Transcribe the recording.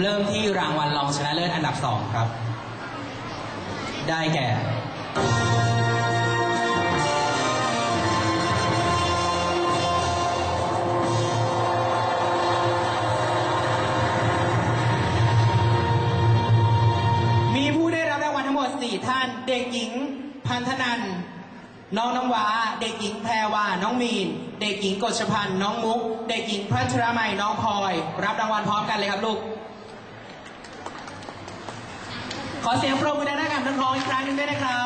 เริ่มที่รางวัลรองชนะเลิศอันดับสองครับ ได้แก่ มีผู้ได้รับรางวัลทั้งหมด 4 ท่าน เด็กหญิง พันธนันน้องน้ำว้า เด็กหญิงแพรวา น้องมีน เด็กหญิงกฎชพันธ์ น้องมุก เด็กหญิงพัชรมัย น้องพลอย รับรางวัลพร้อมกันเลยครับลูก ขอเสียงปรบมือดังๆกับน้องๆอีกครั้งหนึ่งด้วยนะครับ